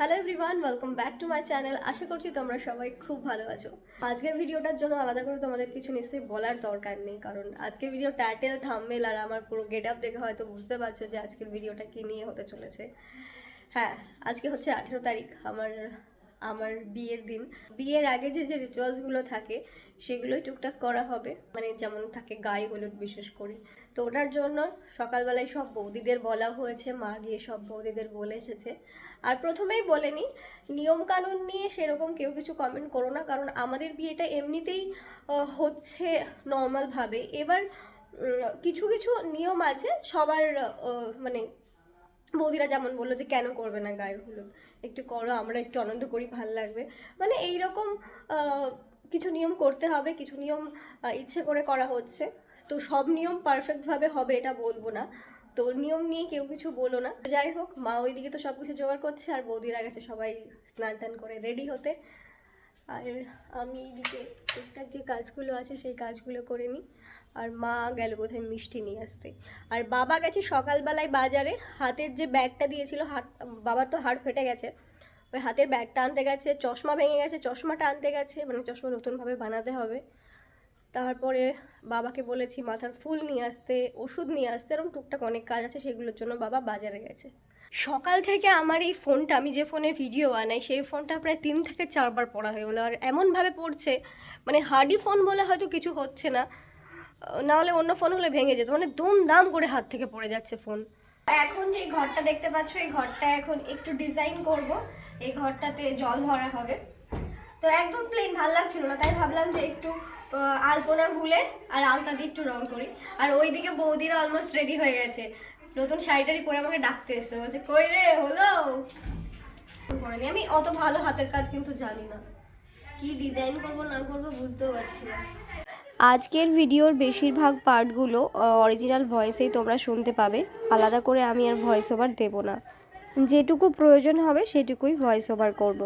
Hello everyone welcome back to my channel আশা করছি তোমরা সবাই খুব ভালো আছো। আজকের ভিডিওটার জন্য আলাদা করে তোমাদের কিছু নিশ্চয়ই বলার দরকার নেই, কারণ আজকের ভিডিও টাইটেল থাম্বনেল আর আমার পুরো গেট আপ দেখে হয়তো বুঝতে পারছ যে আজকের ভিডিওটা কী নিয়ে হতে চলেছে। হ্যাঁ আজকে হচ্ছে আঠেরো তারিখ। আমার আমার বিয়ের দিন। বিয়ের আগে যে যে রিচুয়ালসগুলো থাকে, সেগুলোই টুকটাক করা হবে। মানে যেমন থাকে গায়ে হলুদ বিশেষ করে। তো ওটার জন্য সকালবেলায় সব বৌদিদের বলা হয়েছে, মা গিয়ে সব বৌদিদের বলে এসেছে। আর প্রথমেই বলে নিই নিয়মকানুন নিয়ে সেরকম কেউ কিছু কমেন্ট করো না, কারণ আমাদের বিয়েটা এমনিতেই হচ্ছে নর্মালভাবে এবার কিছু কিছু নিয়ম আছে, সবার মানে বৌদিরা যেমন বলল যে, কেন করবে না গায়ে হলুদ? একটু করো, আমরা একটু আনন্দ করি, ভালো লাগবে। মানে এই রকম কিছু নিয়ম করতে হবে, কিছু নিয়ম ইচ্ছে করে করা হচ্ছে। তো সব নিয়ম পারফেক্টভাবে হবে এটা বলব না। তো নিয়ম নিয়ে কেউ কিছু বলো না। যাই হোক, মা ওইদিকে তো সব কিছু জোগাড় করছে, আর বৌদিরা গেছে সবাই স্নান টান করে রেডি হতে। আর আমি এইদিকে টুকটাক যে কাজগুলো আছে, সেই কাজগুলো করে নিই। আর মা গেল বোধহয় মিষ্টি নিয়ে আসতে। আর বাবা গেছে সকালবেলায় বাজারে, হাতের যে ব্যাগটা দিয়েছিল, হাত, বাবার তো হাড় ফেটে গেছে, ওই হাতের ব্যাগটা আনতে গেছে, চশমা ভেঙে গেছে, চশমাটা আনতে গেছে মানে চশমা নতুনভাবে বানাতে হবে। তারপরে বাবাকে বলেছি মাথার ফুল নিয়ে আসতে, ওষুধ নিয়ে আসতে, এরকম টুকটাক অনেক কাজ আছে, সেগুলোর জন্য বাবা বাজারে গেছে। সকাল থেকে আমার এই ফোনটা, আমি যে ফোনে ভিডিও বানাই, সেই ফোনটা প্রায় তিন থেকে চারবার পড়া হয়ে গেলো। আর এমনভাবে পড়ছে মানে হার্ডি ফোন বলে হয়তো কিছু হচ্ছে না আহ, না হলে অন্য ফোন হলে ভেঙে যেত। মানে দুমদাম করে হাত থেকে পড়ে যাচ্ছে ফোন এখন যে ঘরটা দেখতে পাচ্ছ এই ঘরটা এখন একটু ডিজাইন করব। এই ঘরটাতে জল ভরা হবে। তো একদম প্লেন ভালো লাগছিল না তাই ভাবলাম যে একটু আলপনা ভুলে আর আলতা দিয়ে একটু রং করি। আর ওইদিকে বৌদিরা অলমোস্ট রেডি হয়ে গেছে। নতুন শাড়িটারি পরে আমাকে ডাকতে এসছে। বলছে কই রে হলো? করেনি আমি অত ভালো হাতের কাজ কিন্তু জানি না। কি ডিজাইন করব না করব বুঝতেও পারছি না। আজকের ভিডিওর বেশিরভাগ পার্টগুলো অরিজিনাল ভয়েসেই তোমরা শুনতে পাবে। আলাদা করে আমি আর ভয়েস ওভার দেবো না। যেটুকু প্রয়োজন হবে সেটুকুই ভয়েস ওভার করব।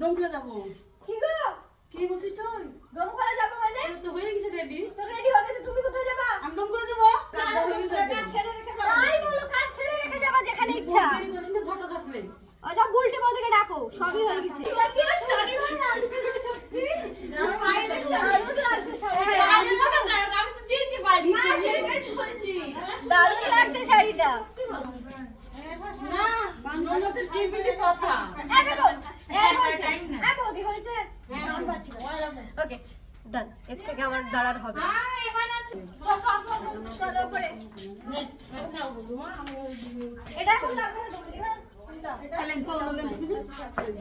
ডোমখোলা যাব। কি গো? কি বলছিস তুই? ডোমখোলা যাব মানে? আরে তো হয়ে গেছে রেডি তো রেডি হয়ে গেছে তুমি কোথায় যাবা? আমি ডোমখোলা যাব। তাই বলো কাজ ছেড়ে রেখে যাবা। যেখানে ইচ্ছা। সবই হয়ে গেছে দারুণ লাগছে শাড়িটা না বান্ধবীর টিভিতে কথা এই দেখুন, এই হয়েছে। এই বৌদি হয়েছে? দারুণ পাচ্ছি না। Okay, done. এর থেকে আমার দাঁড়ার হবে?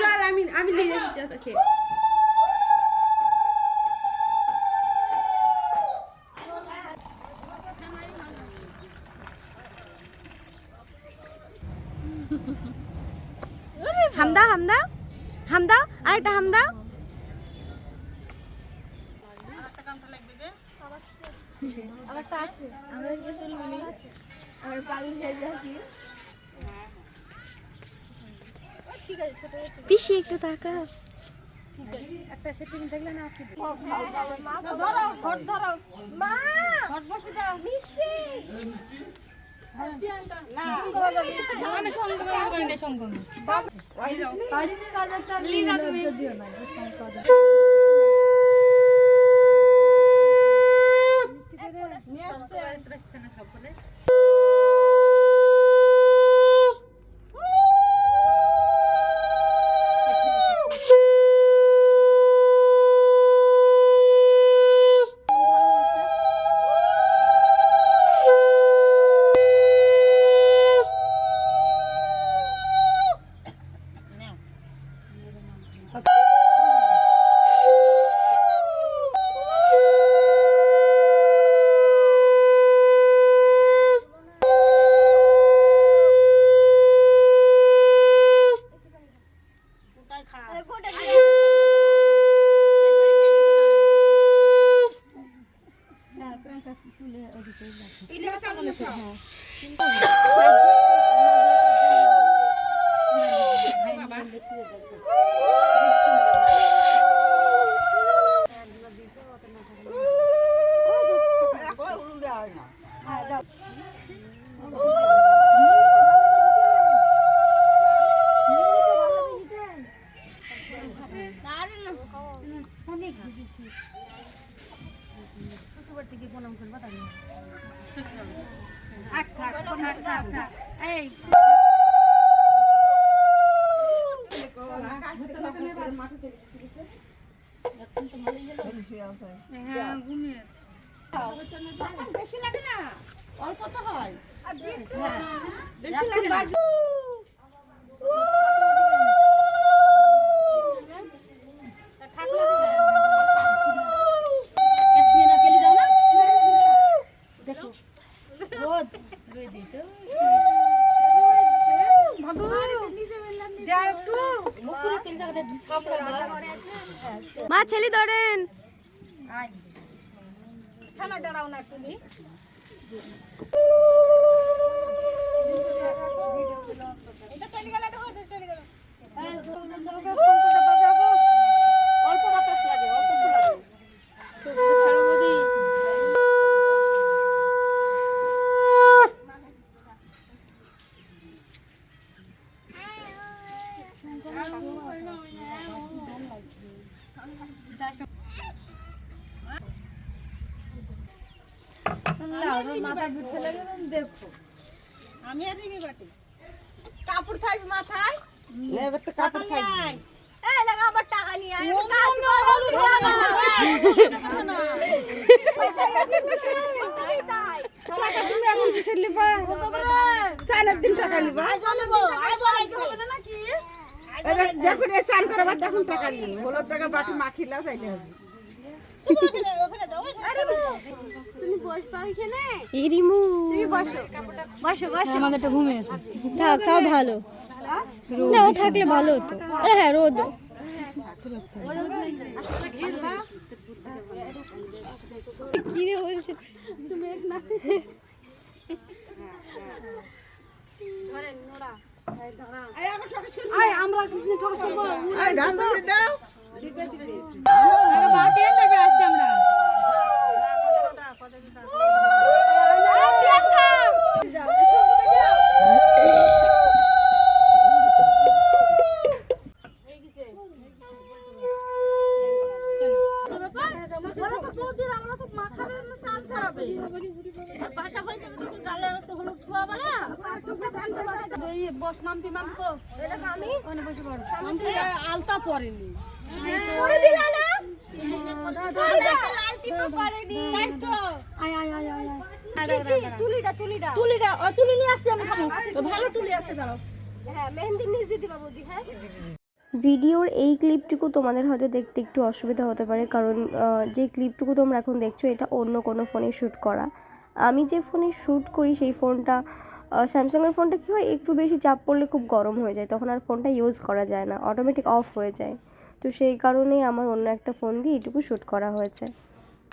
চল আমি আমি নিয়ে যাচ্ছি তোকে হামদা হামদা হামদা আরেকটা হামদা আমার পাগলি সাইজে আছি। ঠিক আছে ছোট ছোট। পিসি একটু তাকা ধরো ঘর ধরো। মা! ঘর বসে দাও। মিষ্টি আমি সঙ্গে তুলে তুলে প্রণাম করব তাহলে এই বেশি লাগে না অল্প তো হয় মা ছেলে ধরেন। দাঁড়াও না তুমি অল্প বাতাস লাগে অল্প লাগে। আমি কাপড় থাকবে মাথায় কাপড় থাকবে টাকা নিয়ে আয় তুমি এখন কিসের লিবা চানের দিন টাকা লিবা আজ আজ নাকি যখন এ চান করবার তখন টাকা হলুদ টাকা বাটি মাখিলা চাইতে হবে। তুমি বসবা ওইখানে? ইরিমু তুমি বসো। বসো বসো। আমাদেরটা ঘুমিয়ে থাক তাও ভালো। না ও থাকলে ভালো হতো। আরে হ্যাঁ রোদ। কি রে বলছে? তুমি এক না আয় ধান দৌড়ে দাও। বস মাম্পি মাম্পো আমি ওখানে বসে পড়ো আলতা পরেনি করে দিলা না লাল টিপা পড়েনি তাই তো। আয় আয় আয় আয় তুলিটা তুলিটা। তুলিটা ও তুলি নিয়ে আসছি আমি খাব ভালো তুলি আছে দাঁড়াও। হ্যাঁ মেহেন্দি হ্যাঁ? ভিডিওর এই ক্লিপটুকু তোমাদের হয়তো দেখতে একটু অসুবিধা হতে পারে কারণ যে ক্লিপটুকু তোমরা এখন দেখছ এটা অন্য কোনো ফোনে শ্যুট করা। আমি যে ফোনে শ্যুট করি সেই ফোনটা স্যামসাংয়ের ফোনটা কী হয় একটু বেশি চাপ পড়লে খুব গরম হয়ে যায় তখন আর ফোনটা ইউজ করা যায় না অটোমেটিক অফ হয়ে যায়। তো সেই কারণেই আমার অন্য একটা ফোন দিয়ে এটুকু শ্যুট করা হয়েছে।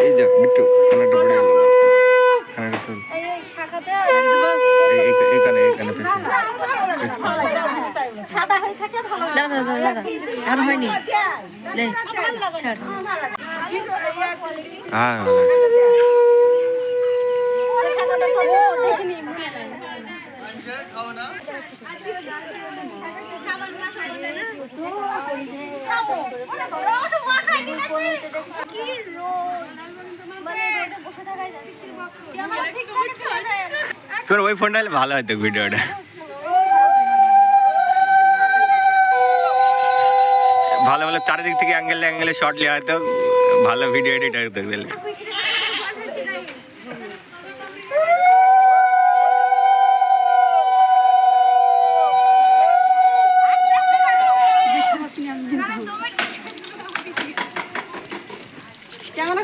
এই যা বিট্টু কানেরটা পড়ে গেল কানেরটা তুল এই এই শাখাতে এই- এই- এইখানে এইখানে ফেসে ফেস করে। সাদা হয়ে থাকে ভালো হ্যাঁ ভালো আছে। কি রোদ। মানে তোর ওই ফোনটা হলে ভালো হতো ভিডিওটা। ভালো ভালো চারিদিক থেকে অ্যাঙ্গেল অ্যাঙ্গেলে শর্ট লিয়া হয়তো ভালো ভিডিও এডিট দিলে কেমন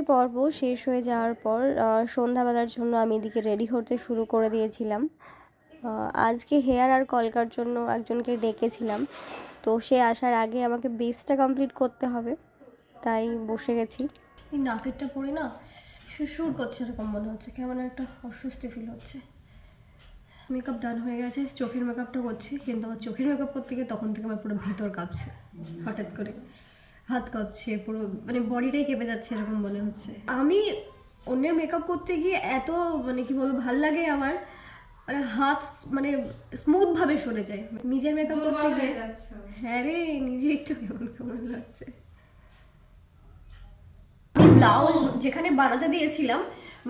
হলুদের পর্ব শেষ হয়ে যাওয়ার পর সন্ধ্যাবেলার জন্য আমি এদিকে রেডি হতে শুরু করে দিয়েছিলাম। আজকে হেয়ার আর কলকার জন্য একজনকে ডেকেছিলাম। তো সে আসার আগে আমাকে বেসটা কমপ্লিট করতে হবে, তাই বসে গেছি। নাকেরটা পরে না সুর করছে এরকম মনে হচ্ছে, কেমন একটা অস্বস্তি ফিল হচ্ছে। মেকআপ ডান হয়ে গেছে, চোখের মেকআপটা করছি, কিন্তু আমার চোখের মেকআপ করতে গিয়ে তখন থেকে আমার পুরো ভিতর কাঁপছে, হঠাৎ করে। হাত কাঁপছে পুরো মানে বডিটাই কেঁপে যাচ্ছে এরকম মনে হচ্ছে। আমি অন্যের মেকআপ করতে গিয়ে এত মানে কি বলব ভালো লাগে আমার মানে হাত মানে স্মুথভাবে সরে যায়। নিজের মেকআপ করতে গিয়ে হ্যাঁ রে নিজে একটু কেমন কেমন লাগছে। ব্লাউজ যেখানে বানাতে দিয়েছিলাম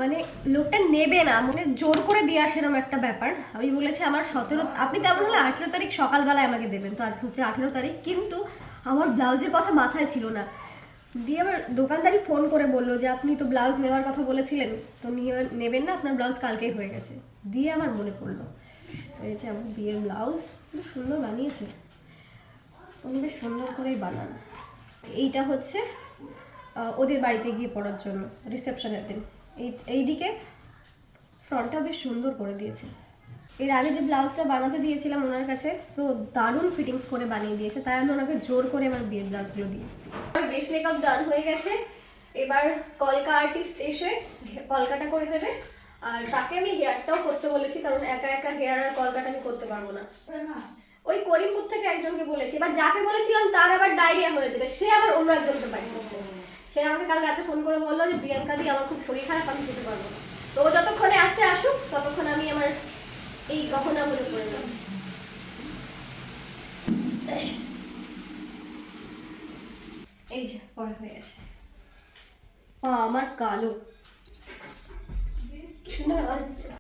মানে লোকটা নেবে না মানে জোর করে দিয়ে আসে এরকম একটা ব্যাপার। আমি বলেছি আমার সতেরো আপনি তেমন হলে আঠেরো তারিখ সকালবেলায় আমাকে দেবেন। তো আজকে হচ্ছে আঠেরো তারিখ কিন্তু আমার ব্লাউজের কথা মাথায় ছিল না। দিয়ে আমার দোকানদারি ফোন করে বলল যে, আপনি তো ব্লাউজ নেওয়ার কথা বলেছিলেন, তো নিয়ে নেবেন না, আপনার ব্লাউজ কালকেই হয়ে গেছে। দিয়ে আমার মনে পড়ল, এই আমার বিয়ের ব্লাউজ খুব সুন্দর বানিয়েছে। উনি বেশ সুন্দর করেই বানান। এইটা হচ্ছে ওদের বাড়িতে গিয়ে পড়ার জন্য রিসেপশনের দিন। এই, এইদিকে ফ্রন্টটা বেশ সুন্দর করে দিয়েছে। এর আগে যে ব্লাউজটা বানাতে দিয়েছিলাম ওনার কাছে, তো দারুণ ফিটিংস করে বানিয়ে দিয়েছে। তাই আমি ওনাকে জোর করে আমার বিয়ের ব্লাউজগুলো দিয়ে এসেছি। আমার বেস মেকআপ ডান হয়ে গেছে। এবার কলকা আর্টিস্ট এসে কলকাটা করে দেবে। আর তাকে আমি হেয়ারটাও করতে বলেছি, কারণ একা একা হেয়ার আর কলকাটা আমি করতে পারব না। ওই করিমপুর থেকে একজনকে বলেছি। এবার যাকে বলেছিলাম তার আবার ডায়রিয়া হয়ে যাবে। সে আবার অন্য একজনকে পাঠিয়েছে। সে আমাকে কাল রাতে ফোন করে বলল যে, প্রিয়াঙ্কা দি, আমার খুব শরীর খারাপ, আমি যেতে পারব তো যতক্ষণে আসতে আসুক, ততক্ষণ আমি আমার এই গহনাগুলো নেব এই যে পড়া হয়ে গেছে। পা আমার কালো। কি সুন্দর আওয়াজ